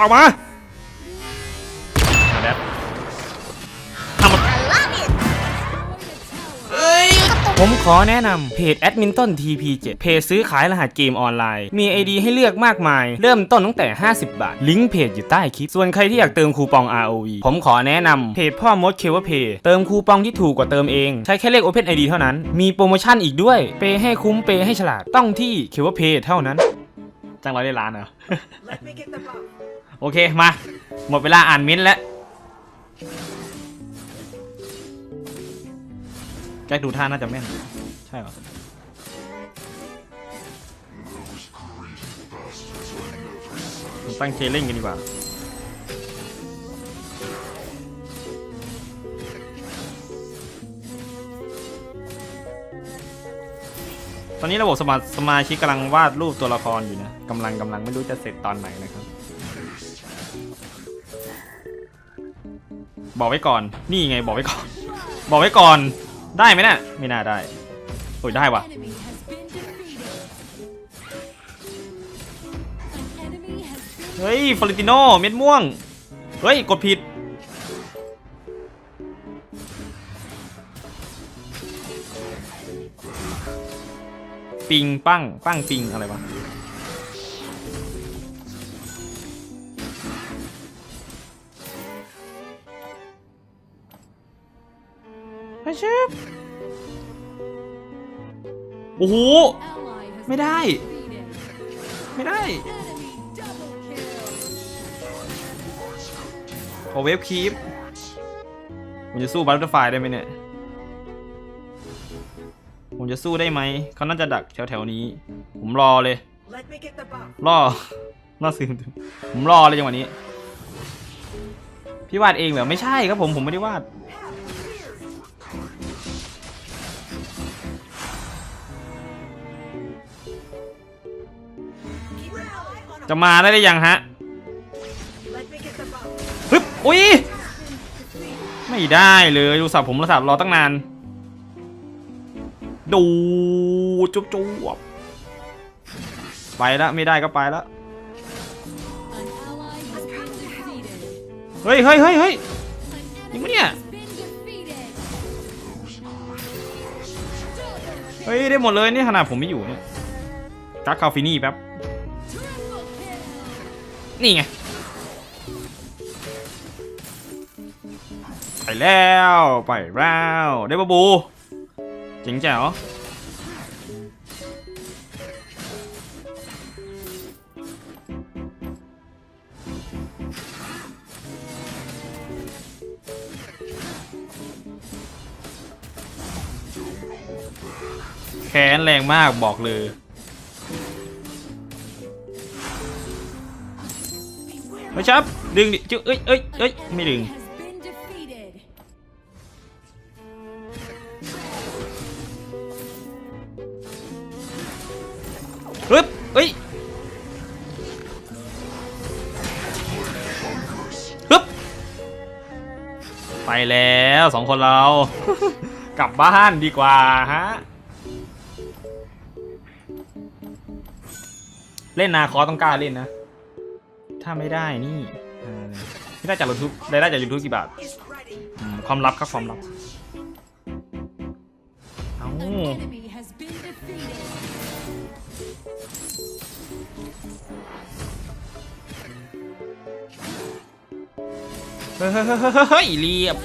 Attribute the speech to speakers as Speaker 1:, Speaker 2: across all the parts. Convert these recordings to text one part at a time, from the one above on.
Speaker 1: ออกมาแบบผมขอแนะนำเพจแอดมินต้น TP7 เพจซื้อขายรหัสเกมออนไลน์ มี ID ให้เลือกมากมาย เริ่มต้นตั้งแต่ 50 บาท ลิงก์เพจอยู่ใต้คลิป ส่วนใครที่อยากเติมคูปอง ROV ผมขอแนะนำเพจพ่อมดเคเวเพย์เติมคูปองที่ถูกกว่าเติมเอง ใช้แค่เลข Open ID เท่านั้น มีโปรโมชั่นอีกด้วย เปย์ให้คุ้มเปย์ให้ฉลาดต้องที่เคเวเพย์เท่านั้น จังร้อยได้ล้านเหรอ โอเคมา หมดเวลาอ่านม้นท์แล้วแกดูท่าน่าจะแม่น ใช่หรอตั้งเคเล่นกันดีกว่าตอนนี้ระบบสมาสมาชิกกำลังวาดรูปตัวละครอยู่นะกำลังกำลังไม่รู้จะเสร็จตอนไหนนะครับ บอกไว้ก่อน นี่ไงบอกไว้ก่อน บอกไว้ก่อน ได้ไหมน่ะไม่น่าได้โอ้ยได้ว่ะเฮ้ยฟลอเรนติโนเม็ดม่วง เฮ้ย กดผิด ปิงปั้ง ปั้งปิงอะไรวะ โอ้โห
Speaker 2: ally has
Speaker 1: ไม่ได้
Speaker 2: been defeated.
Speaker 1: ไม่ได้
Speaker 2: Enemy double kill.
Speaker 1: ขอเวฟคีปผมจะสู้บัตเตอร์ไฟได้ไหมเนี่ย ผมจะสู้ได้ไหม เขาน่าจะดักแถวแถวๆนี้ ผมรอเลย
Speaker 3: Let me get the buff.
Speaker 1: รอรอซื้อผมรอเลยจังหวะนี้ พี่วาดเองเหรอ ไม่ใช่ครับผม ผมไม่ได้วาด จะมาได้หรือยังฮะ
Speaker 3: Let me get the buff.
Speaker 1: ฮึบอุ้ยไม่ได้เลยดูสับผมระสับรอตั้งนาน ดูจุ๊บจุ๊บไปแล้วไม่ได้ก็ไปแล้ว
Speaker 2: An ally has been defeated.
Speaker 1: เฮ้ยเฮ้ยเฮ้ยเฮ้ย
Speaker 2: An
Speaker 1: Những cái
Speaker 2: enemy
Speaker 1: này à?
Speaker 2: has been defeated.
Speaker 1: เฮ้ยได้หมดเลยนี่ขนาดผมไม่อยู่เนี่ยกักคาฟินี่แป๊บ
Speaker 2: Triple kill.
Speaker 1: นี่ไง ไปแล้ว ไปแล้ว ได้บาบูเจ๋งแจ๋วแค้นแรงมากบอกเลย ไม่ชับดึงดิจุเอ้ยเอ้ยเอ้ยไม่ดึงฮึบเอ้ยฮึบไปแล้วสองคนเรา กลับบ้านดีกว่าฮะเล่นนาคอต้องกล้าเล่นนะ ถ้าไม่ได้นี่อ่าไม่ได้จากยูทูบได้ได้จากยูทูบกี่บาท
Speaker 3: Is ready.
Speaker 1: อืมความลับครับความลับเอ้า
Speaker 2: An enemy has been defeated.
Speaker 1: เฮ้ยเฮ้ยเฮ้ยเฮ้ยเฮ้ยเรียบ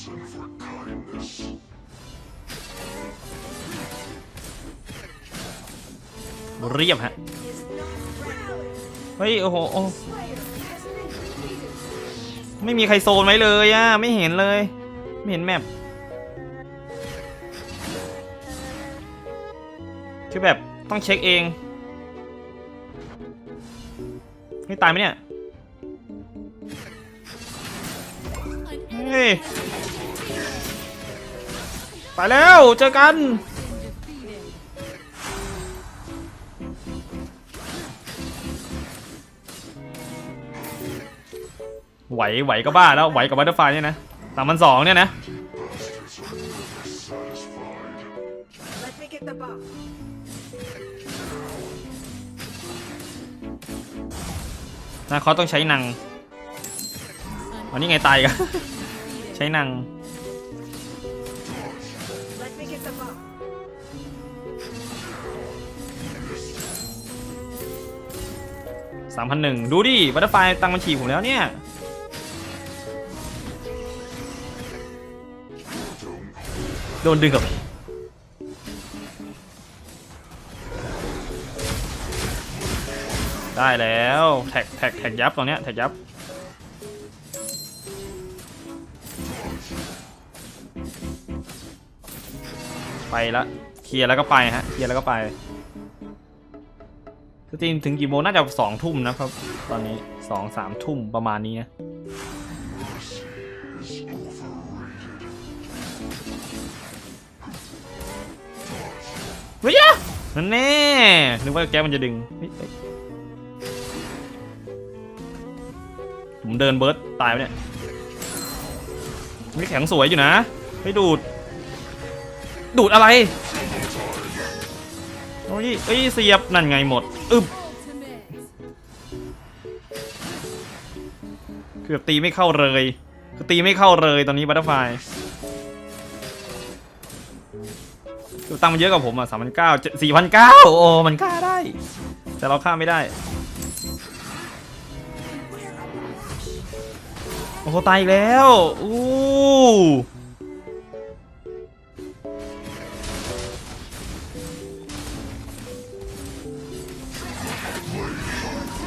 Speaker 2: Shut down.
Speaker 1: เรียบฮะเฮ้ยโอ้โหไม่มีใครโซนไว้เลยอะไม่เห็นเลย ไม่เห็นแมปคือแบบต้องเช็คเองไม่ตายไหมเนี่ยเฮ้ยไปแล้วเจอกัน ไหวไหวก็บ้าแล้วไหวกับบัตเตอร์ไฟเนี่ยนะสามพันสองเนี่ยนะ
Speaker 3: Let me get the buff.
Speaker 1: นาคอสต้องใช้นัง
Speaker 2: An
Speaker 1: วันนี้ไงตายกันใช้นัง
Speaker 3: Let me get the bomb.
Speaker 1: สามพันหนึ่งดูดิบัตเตอร์ไฟตังค์มันฉีกผมแล้วเนี่ย โดนดึงกับได้แล้วแท็กแท็กแท็กยับตรงเนี้ยแท็กยับไปละเคลียร์แล้วก็ไปฮะเคลียร์แล้วก็ไปสตรีมถึงกี่โมงน่าจะสองทุ่มนะครับ ตอนนี้สองสามทุ่มประมาณนี้นะ เฮ้ยอะนั่นแน่นึกว่าแก๊สมันจะดึง ผมเดินเบิร์ดตายไปเนี่ยไม่แข็งสวยอยู่นะไม่ดูด ดูดอะไรโอ้ยเอ้ยเสียบนั่นไงหมดอึบเกือบตีไม่เข้าเลยคือตีไม่เข้าเลยตอนนี้บัตเตอร์ไฟ ตังค์มันเยอะกว่าผมอะสามพันเก้าสี่พันเก้าโอ้มันฆ่าได้ แต่เราฆ่าไม่ได้ โอ้โหตายอีกแล้วอู้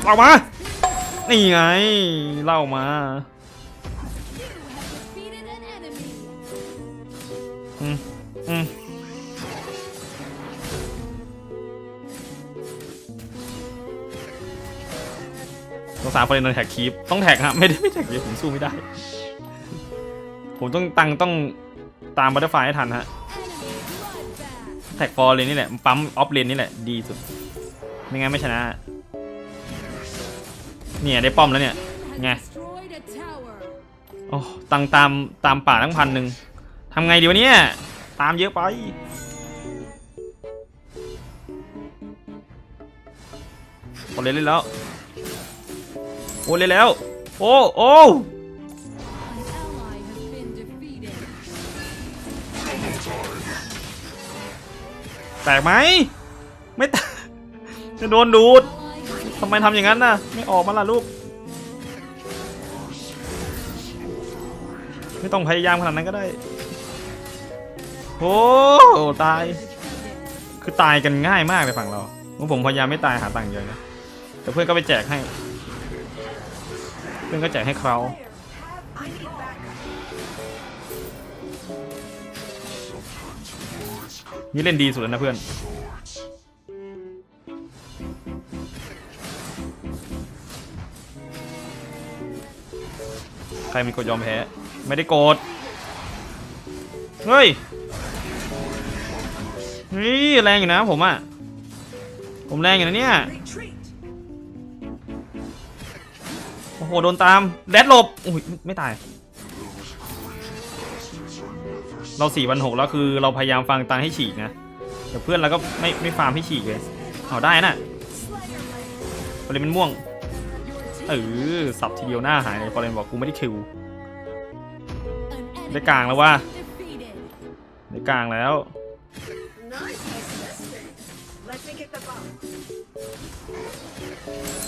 Speaker 1: เอามา นี่ไง เล่ามา ต้องสามประเด็นแท็กคีปต้องแท็กฮะไม่ได้ไม่แท็กคีปผมสู้ไม่ได้ ผมต้องตังต้องตามบัตเตอร์ไฟให้ทันฮะแท็กฟอร์เลนนี่แหละปั๊มออฟเลนนี่แหละดีสุดไม่งั้นไม่ชนะ เนี่ยได้ป้อมแล้วเนี่ย
Speaker 2: Has
Speaker 1: Nghe.
Speaker 2: destroyed a tower.
Speaker 1: โอ้ตังตามตามป่าทั้งพันหนึ่งทำไงดีวะเนี่ยตามเยอะไปโอเล่นเล่นแล้ว โอ้เล่นแล้ว โอ้โอ้แตกไหมไม่แตกจะโดนดูดทำไมทำอย่างนั้นน่ะ ไม่ออกมาล่ะลูก ไม่ต้องพยายามขนาดนั้นก็ได้โอ้ตาย คือตายกันง่ายมากเลยฝั่งเราเพราะผมพยายามไม่ตายหาตังค์เยอะนะ แต่เพื่อนก็ไปแจกให้ เพื่อนก็แจกให้เขานี่เล่นดีสุดแล้วนะเพื่อน ใครมีกดยอมแพ้ ไม่ได้โกรธเฮ้ย นี่แรงอยู่นะผมอะ ผมแรงอยู่นะเนี่ย โอ้โดนตามแดดหลบอุ้ยไม่ตาย เราสี่วันหกแล้วคือเราพยายามฟังตังให้ฉีกนะแต่เพื่อนเราก็ไม่ไม่ฟาร์มให้ฉีกเลยเอาได้น่ะพอเลนมันม่วงเออสับทีเดียวหน้าหายเลยพอเลนบอกกูไม่ได้คิวได้กลางแล้วว่าได้กลางแล้ว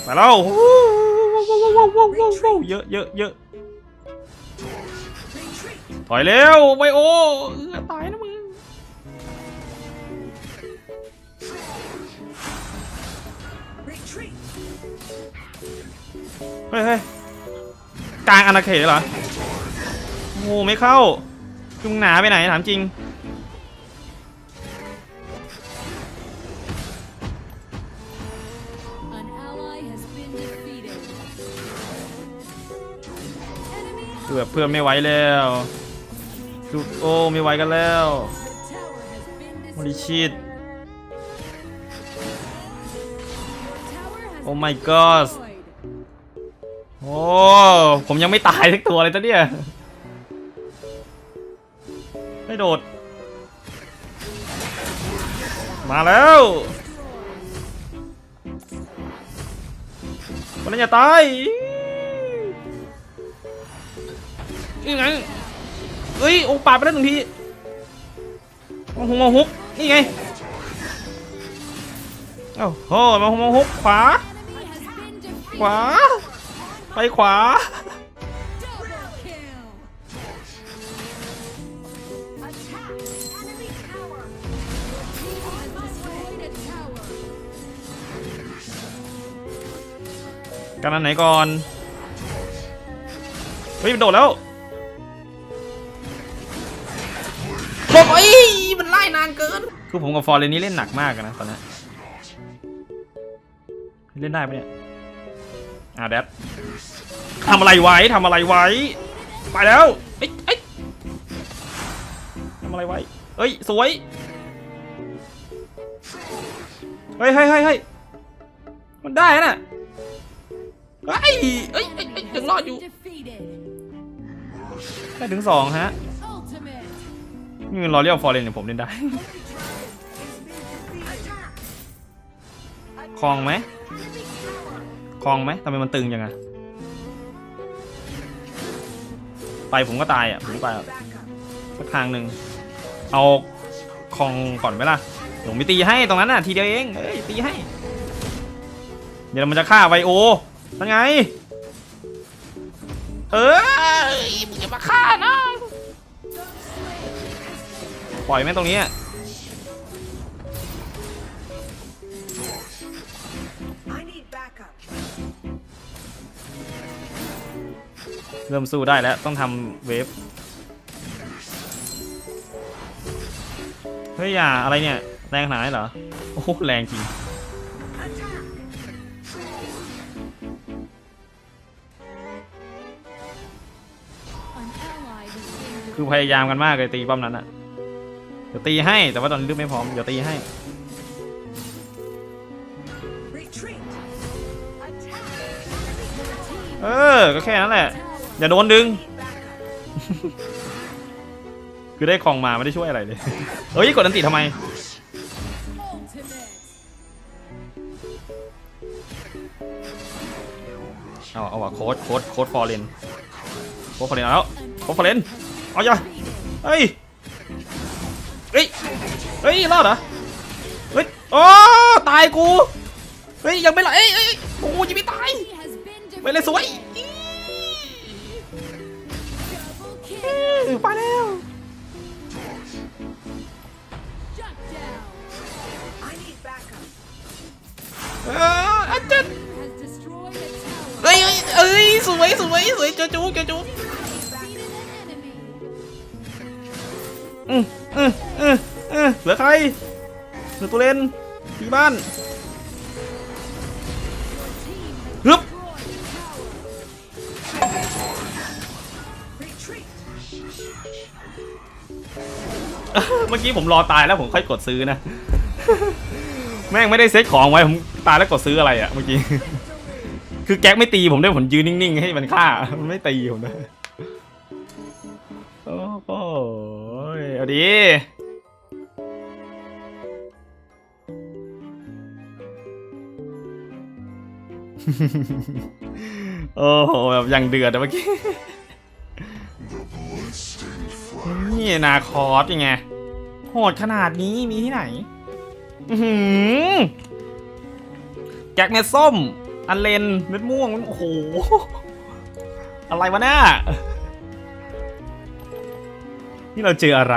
Speaker 1: ไปแล้วเยอะเยอะเยอะ
Speaker 3: Retreat.
Speaker 1: ถอยเร็วไบโอเออตายนะมึง
Speaker 3: Retreat.
Speaker 1: เฮ้ยเฮ้ยกลางอาณาเขตเหรอโอ้โหไม่เข้าจุงหนาไปไหนถามจริง อบเพื่อนไม่ไหวแล้วจุโอ้ไม่ไหวกันแล้ว
Speaker 2: The tower has been
Speaker 1: โอลิชิตโอ้
Speaker 2: been
Speaker 1: my god โอ้ ผมยังไม่ตายสักตัวเลยตอนเนี่ยไม่โดด มาแล้ว
Speaker 2: Destroyed.
Speaker 1: มันจะตาย ยังไงเฮ้ยโอ้ปาดไปแล้วหนึ่งทีมองหงมองฮุกนี่ไงเอ้าโหมองหงมองฮุกขวา ขวา ไปขวากันอันไหนก่อน เฮ้ยโดดแล้ว ไล่นานเกิน คือผมกับฟอร์เรนนี่เล่นหนักมากนะตอนนี้เล่นได้ปะเนี่ยอ่าแดดทำอะไรไว้ทำอะไรไว้ ไปแล้วเอ้ยเอ้ยทำอะไรไว้ เอ้ย สวย เฮ้ยเฮ้ยเฮ้ยเฮ้ยมันได้นะเฮ้ยเอ้ยเอ้ยเอ้ยยังรอดอยู่ ได้ถึงสองฮะ นี่รอเรียกฟอร์เรนอย่างผมเล่นได้คลองไหมคลองไหมทำไมมันตึงจังอะไปผมก็ตายอะผมก็ตายสักทางหนึ่งเอาคลองก่อนไหมล่ะเดี๋ยวผมไปตีให้ตรงนั้นน่ะทีเดียวเองเอ้ยตีให้ เดี๋ยวมันจะฆ่าไวโอนั่นไง เอ้ยมึงจะมาฆ่านะ ปล่อยไหมตรงนี้อะ
Speaker 3: I need backup!
Speaker 1: เริ่มสู้ได้แล้วต้องทำเวฟเฮ้ยอย่าอะไรเนี่ย แรงขนาดนี้เหรอ โอ้โหแรงจริง
Speaker 3: Attack!
Speaker 2: An ally has been
Speaker 1: คือพยายามกันมากเลยตีป้อมนั้นอะ เดี๋ยวตีให้แต่ว่าตอนนี้เลือกไม่พร้อมเดี๋ยวตีให้
Speaker 3: Retreat! Attack! Enemy tower!
Speaker 1: เออ ก็แค่นั้นแหละ
Speaker 2: tower.
Speaker 1: อย่าโดนดึง
Speaker 3: Need backup!
Speaker 1: คือได้ของมาไม่ได้ช่วยอะไรเลย เฮ้ย กดอันติทำไม
Speaker 2: Ultimate.
Speaker 1: เอาเอาว่ะโค้ดโค้ดโค้ดฟอร์เรนโค้ดฟอร์เรนเอาแล้ว โค้ดฟอร์เรนเอาอย่าเฮ้ยเเฮ้ย เฮ้ย รอดเหรอ เฮ้ยอ๋อตายกู เฮ้ย ยังไม่รอเอ้ยเอ้ยกูยังไม่ตาย ไม่เลยสวยไปแล้วอาจารย์เอ้ยเอ้ยสวยสวยสวยจ้าจูจ้าจู ลือใครเหลือตัวเล่นที่บ้าน
Speaker 2: Your team has
Speaker 1: Hup.
Speaker 2: destroyed a tower.
Speaker 3: Retreat!
Speaker 1: เมื่อกี้ผมรอตายแล้วผมค่อยกดซื้อนะ แม่งไม่ได้เซ็ตของไว้ผมตายแล้วกดซื้ออะไรอะเมื่อกี้คือแก๊กไม่ตีผมด้วยผมยืนนิ่งๆ ให้มันฆ่า มันไม่ตีผมนะ โอ้โหเอาดี โอ้โหแบบยังเดือดเมื่อกี้นี่นาคอสยังไงโหดขนาดนี้มีที่ไหนแจ็คเม็ดส้ม อันเลนเม็ดม่วง โอ้โห อะไรวะเนี่ยนี่เราเจออะไร